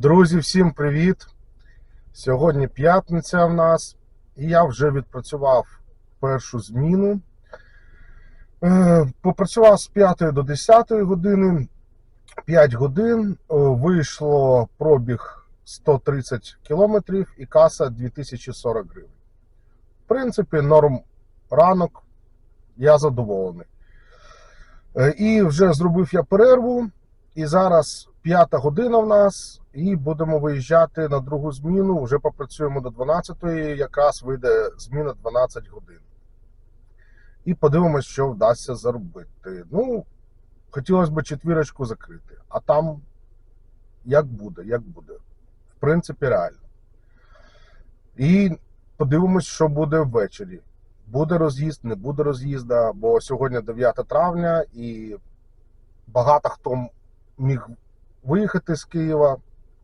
Друзі, всім привіт! Сьогодні п'ятниця в нас, і я вже відпрацював першу зміну. Е, Попрацював з 5 до 10 години, 5 годин, Е, вийшло пробіг 130 кілометрів і каса 2040 гривень. В принципі, норм ранок, я задоволений. Е, І вже зробив я перерву. І зараз п'ята година в нас, і будемо виїжджати на другу зміну. Вже попрацюємо до 12-ї, якраз вийде зміна 12 годин. І подивимось, що вдасться заробити. Ну, хотілося б четвірочку закрити, а там як буде, як буде. В принципі, реально. І подивимось, що буде ввечері. Буде роз'їзд, не буде роз'їзда, бо сьогодні 9 травня і багато хто міг виїхати з Києва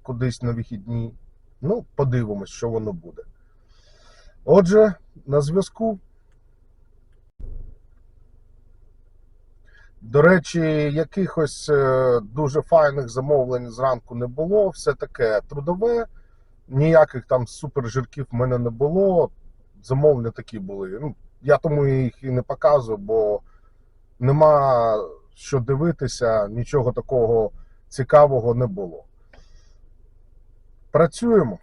кудись на вихідні. Ну, подивимось, що воно буде. Отже, на зв'язку. До речі, якихось е, дуже файних замовлень зранку не було. Все таке трудове, ніяких там супержирків в мене не було. Замовлення такі були. Ну, я тому їх і не показую, бо нема що дивитися, нічого такого цікавого не було. Працюємо.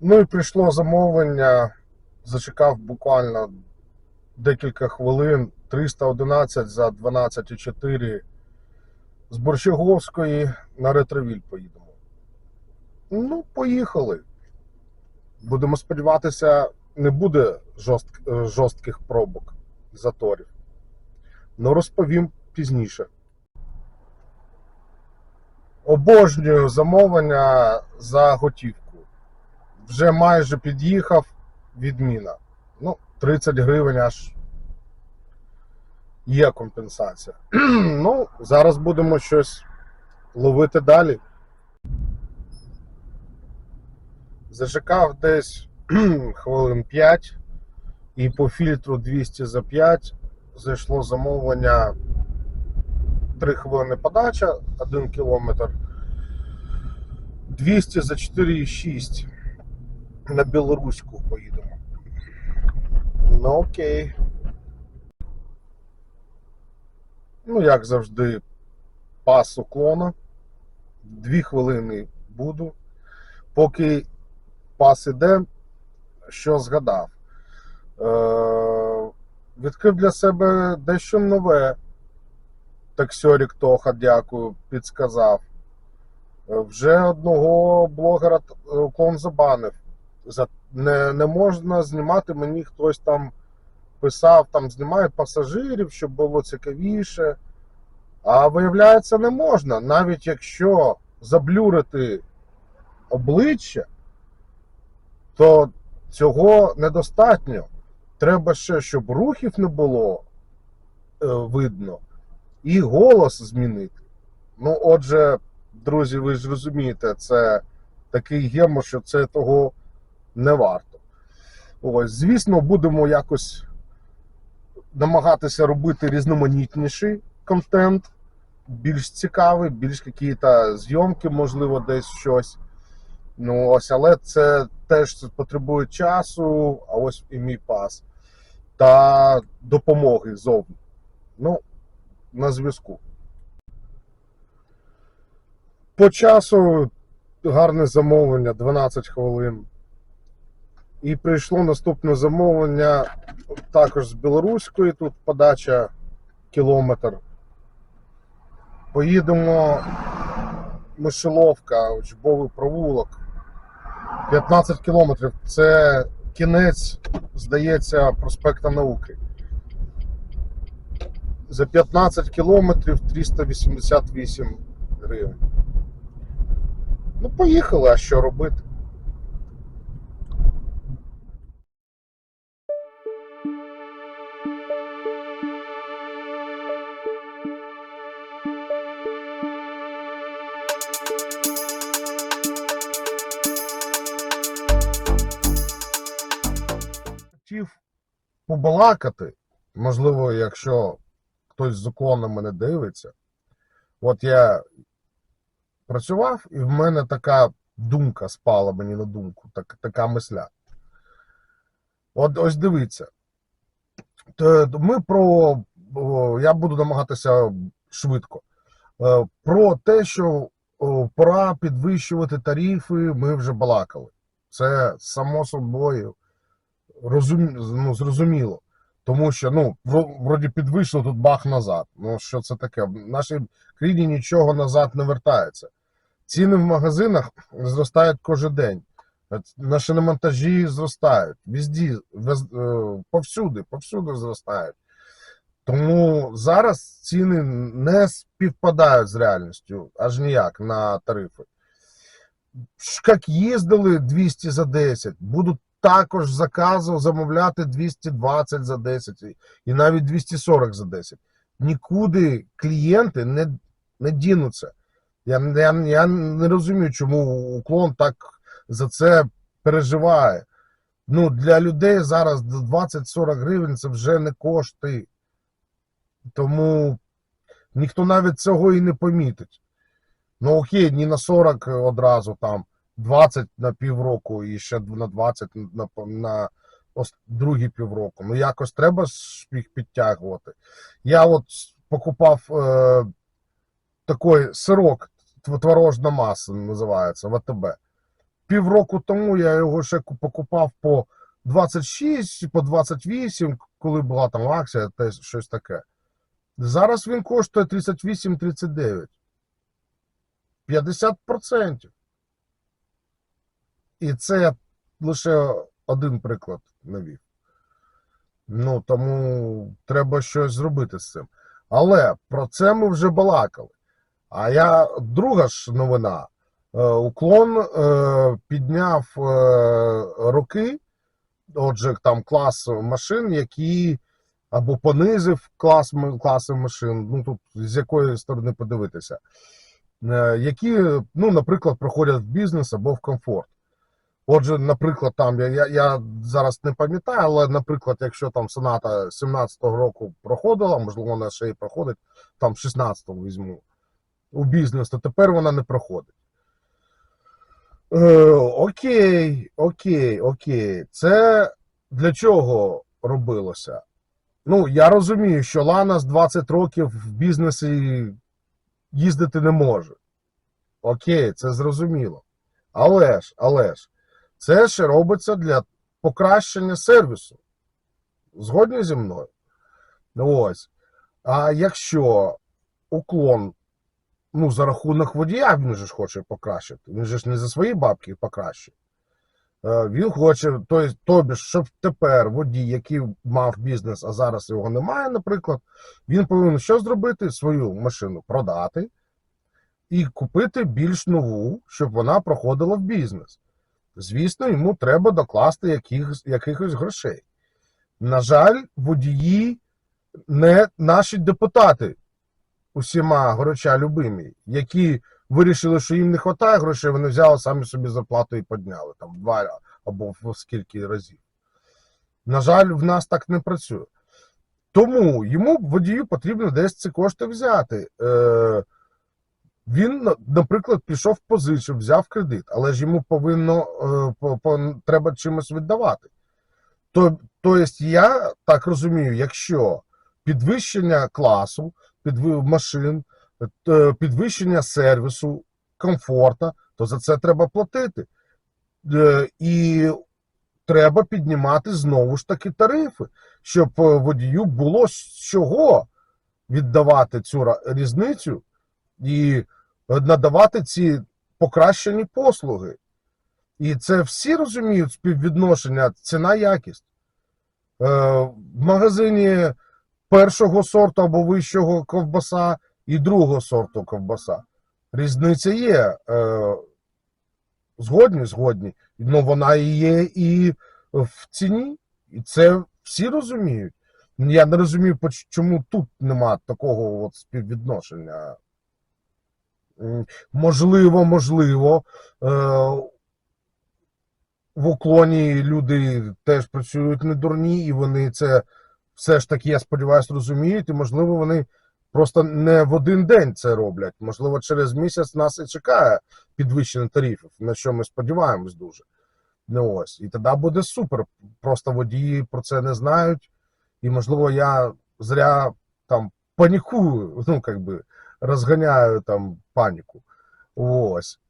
Ну і прийшло замовлення. Зачекав буквально декілька хвилин. 311 за 12,4 з Борщаговської на ретровіль поїдемо. Ну, поїхали. Будемо сподіватися, не буде жорстк, жорстких пробок заторів. Ну, розповім пізніше. Обожнюю замовлення за готівку. Вже майже під'їхав відміна. Ну, 30 гривень аж є компенсація. ну, зараз будемо щось ловити далі. Зачекав десь хвилин 5 і по фільтру 200 за 5 зайшло замовлення 3 хвилини подача, 1 кілометр. 200 за 4,6 на Білоруську поїдемо. Ну окей. Ну, як завжди, пас уклона. Дві хвилини буду. Поки пас іде, що згадав. Е- відкрив для себе дещо нове. Таксьорік Тоха, дякую, підсказав. Е, Вже одного блогера т- уклон забанив. Не, не можна знімати мені хтось там писав, там знімає пасажирів, щоб було цікавіше. А виявляється, не можна. Навіть якщо заблюрити обличчя, то цього недостатньо. Треба ще, щоб рухів не було е, видно, і голос змінити. Ну, отже, друзі, ви ж розумієте, це такий гемо, що це того не варто. Ось, звісно, будемо якось намагатися робити різноманітніший контент, більш цікавий, більш якісь зйомки, можливо, десь щось. Ну, ось, але це теж потребує часу, а ось і мій пас. Та допомоги зовні. Ну, на зв'язку. По часу гарне замовлення 12 хвилин. І прийшло наступне замовлення також з білоруської. Тут подача кілометр. Поїдемо Мишеловка, учбовий провулок. 15 кілометрів. Це кінець, здається, проспекта науки. За 15 кілометрів 388 гривень. Ну, поїхали, а що робити? Побалакати, можливо, якщо хтось з уклоном мене дивиться. От я працював, і в мене така думка спала мені на думку, так, така мисля. От ось дивіться. Ми про. Я буду намагатися швидко. Е, Про те, що пора підвищувати тарифи, ми вже балакали. Це само собою розум... ну, зрозуміло. Тому що, ну, вроді підвищили тут бах назад. Ну, що це таке? В нашій країні нічого назад не вертається. Ціни в магазинах зростають кожен день. Наші монтажі зростають. Візді, е, повсюди, повсюди зростають. Тому зараз ціни не співпадають з реальністю, аж ніяк на тарифи. Як їздили 200 за 10, будуть також заказу замовляти 220 за 10 і- навіть 240 за 10. Нікуди клієнти не, не дінуться. Я, я, я не розумію, чому уклон так за це переживає. Ну, для людей зараз 20-40 гривень це вже не кошти. Тому ніхто навіть цього і не помітить. Ну окей, не на 40 одразу там, 20 на півроку і ще на 20 на, на другі півроку. Ну якось треба їх підтягувати. Я от покупав е, такий сирок, творожна маса називається ВТБ. Півроку тому я його ще покупав по 26, по 28, коли була там акція, те щось таке. Зараз він коштує 38-39. 50%. І це я лише один приклад навів. Ну, тому треба щось зробити з цим. Але про це ми вже балакали. А я друга ж новина. Е, Уклон е, підняв е, роки, отже, там клас машин, які або понизив клас, класи машин, ну тут з якої сторони подивитися, які, ну, наприклад, проходять в бізнес або в комфорт. Отже, наприклад, там я, я, я зараз не пам'ятаю, але, наприклад, якщо там Соната 17-го року проходила, можливо, вона ще й проходить, там 16-го візьму у бізнес, то тепер вона не проходить. Е, окей, окей, окей. Це для чого робилося? Ну, я розумію, що Лана з 20 років в бізнесі їздити не може. Окей, це зрозуміло. Але ж, але ж, це ще робиться для покращення сервісу. Згодні зі мною? Ось. А якщо уклон, ну, за рахунок водія, він же ж хоче покращити. Він же ж не за свої бабки покращує. Е, Він хоче, тобі, щоб тепер водій, який мав бізнес, а зараз його немає, наприклад, він повинен що зробити? Свою машину продати і купити більш нову, щоб вона проходила в бізнес. Звісно, йому треба докласти якихось, якихось грошей. На жаль, водії не наші депутати усіма гороча любимі, які вирішили, що їм не вистачає грошей, вони взяли самі собі зарплату і підняли там два або в скільки разів. На жаль, в нас так не працює. Тому йому водію потрібно десь ці кошти взяти. Е, він, наприклад, пішов позичу, взяв кредит, але ж йому повинно е, по, по, треба чимось віддавати. То, тобто, я так розумію, якщо підвищення класу, підви, машин, е, підвищення сервісу, комфорта, то за це треба платити. Е, І треба піднімати знову ж таки тарифи, щоб водію було з чого віддавати цю різницю і надавати ці покращені послуги. І це всі розуміють співвідношення ціна-якість. Е, в магазині першого сорту або вищого ковбаса і другого сорту ковбаса. Різниця є. Е, згодні, згодні. Ну вона і є і в ціні. І це всі розуміють. Я не розумію, чому тут нема такого от співвідношення. Можливо, можливо. Е, в уклоні люди теж працюють не дурні, і вони це все ж таки, я сподіваюся, розуміють, і можливо вони Просто не в один день це роблять. Можливо, через місяць нас і чекає підвищення тарифів, на що ми сподіваємось дуже. Ну ось. І тоді буде супер. Просто водії про це не знають. І, можливо, я зря там панікую, ну, як би, розганяю там паніку. Ось.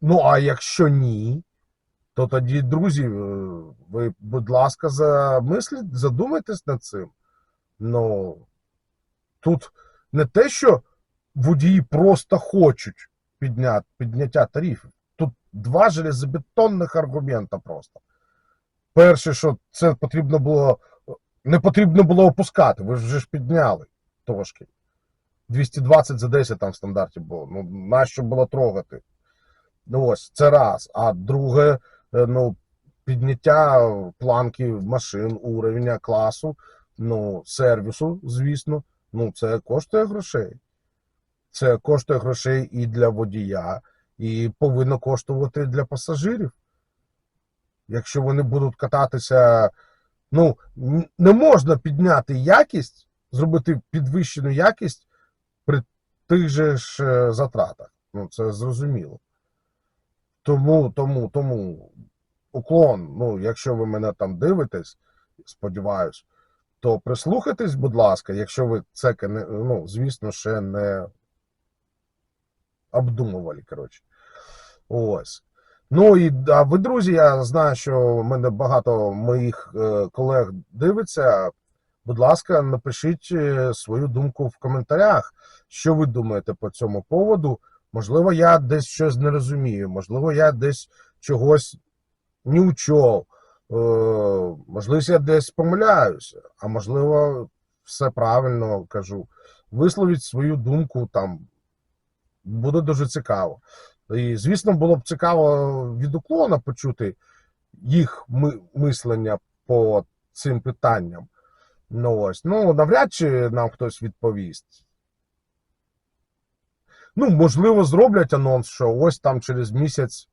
Ну, а якщо ні, то тоді, друзі, е, ви, будь ласка, замисліть, задумайтесь над цим. Ну, тут не те, що водії просто хочуть підняти, підняття тарифів. Тут два железобетонних аргумента просто. Перше, що це потрібно було, не потрібно було опускати, ви ж вже ж підняли трошки. 220 за 10 там в стандарті було. Ну, нащо було трогати? Ну ось, це раз. А друге, е, ну, підняття планки машин, уровня класу, ну, сервісу, звісно, ну, це коштує грошей. Це коштує грошей і для водія, і повинно коштувати для пасажирів. Якщо вони будуть кататися, ну, не можна підняти якість, зробити підвищену якість тих же ж е, затратах. Ну, це зрозуміло. Тому, тому, тому уклон, ну, якщо ви мене там дивитесь, сподіваюсь, то прислухайтесь, будь ласка, якщо ви це, ну, звісно, ще не обдумували, коротше. Ось. Ну і а ви, друзі, я знаю, що мене багато моїх е, колег дивиться. Будь ласка, напишіть е, свою думку в коментарях, що ви думаєте по цьому поводу. Можливо, я десь щось не розумію, можливо, я десь чогось не учов, е, можливо, я десь помиляюся, а можливо, все правильно кажу. Висловіть свою думку там. Буде дуже цікаво. І, звісно, було б цікаво від уклона почути їх мислення по цим питанням. Ну ось, ну навряд чи нам хтось відповість. Ну, можливо, зроблять анонс, що ось там через місяць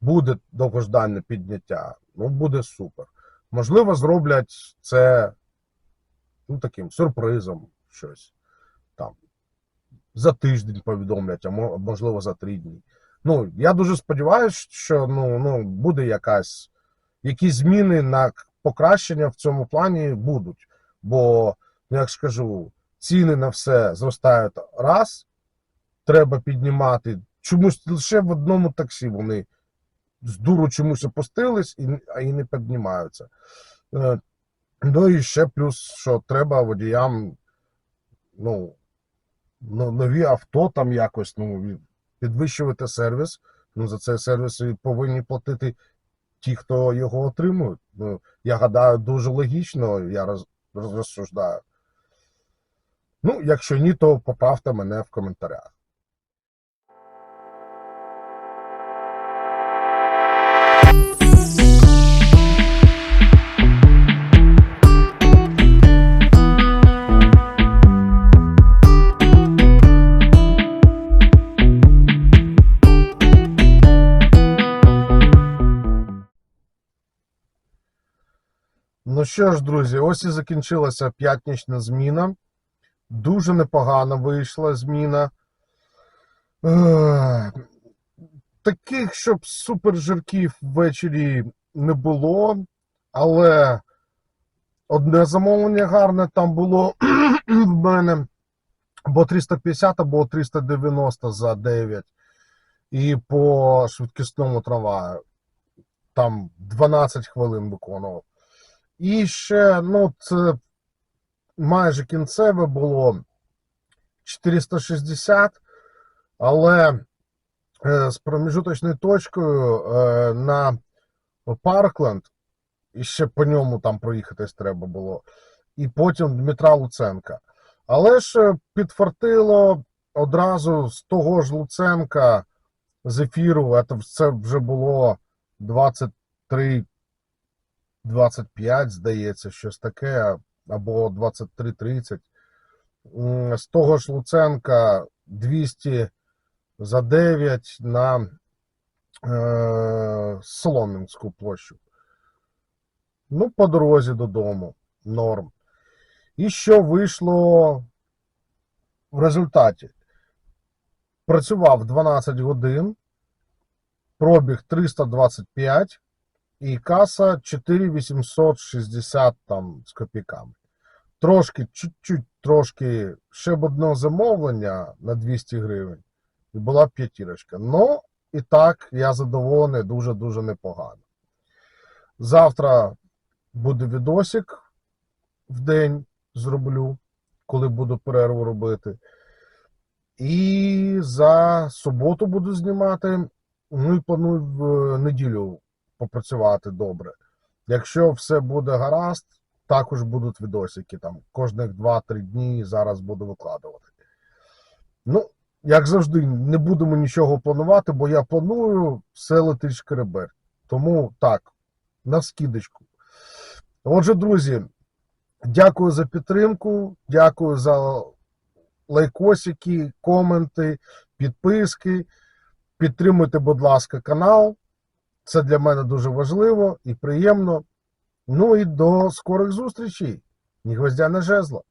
буде довгожданне підняття. Ну, буде супер. Можливо, зроблять це ну, таким сюрпризом щось там. За тиждень повідомлять, а можливо за три дні. Ну, я дуже сподіваюся, що ну, ну, буде якась, якісь зміни на покращення в цьому плані будуть. Бо, ну, як ж кажу, ціни на все зростають раз, треба піднімати. Чомусь лише в одному таксі вони з дуру чомусь опустились і, і не піднімаються. Е, Ну і ще плюс, що треба водіям, ну, нові авто там якось ну, підвищувати сервіс. Ну, за цей сервіс повинні платити ті, хто його отримують. Ну, я гадаю, дуже логічно, я роз, роз- розсуждаю. Ну, якщо ні, то поправте мене в коментарях. Ну що ж, друзі, ось і закінчилася п'ятнічна зміна. Дуже непогано вийшла зміна. Таких, щоб супержирків ввечері не було, але одне замовлення гарне там було в мене. Або 350, або 390 за 9. І по швидкісному трамваю. Там 12 хвилин виконував. І ще, ну, це майже кінцеве було 460, але е, з проміжуточною точкою е, на Паркленд, і ще по ньому там проїхатись треба було, і потім Дмитра Луценка. Але ж е, підфартило одразу з того ж Луценка з ефіру, це вже було 23 25, здається, щось таке, або 23.30. М, З того ж Луценка 200 за 9 на е, Солом'янську площу. Ну, по дорозі додому. Норм. І що вийшло в результаті працював 12 годин, пробіг 325 і каса 4860 там з копійками. Трошки, чуть-чуть, трошки, ще б одне замовлення на 200 гривень, і була б п'ятірочка. Ну, і так, я задоволений, дуже-дуже непогано. Завтра буде відосик в день зроблю, коли буду перерву робити. І за суботу буду знімати. Ну і планую в неділю попрацювати добре. Якщо все буде гаразд, також будуть відосики там кожних 2-3 дні зараз буду викладувати. Ну, як завжди, не будемо нічого планувати, бо я планую все летить шкеребер. Тому так, на скидочку. Отже, друзі, дякую за підтримку, дякую за лайкосики, коменти, підписки. Підтримуйте, будь ласка, канал. Це для мене дуже важливо і приємно. Ну і до скорих зустрічей. Ні гвоздя, не жезла.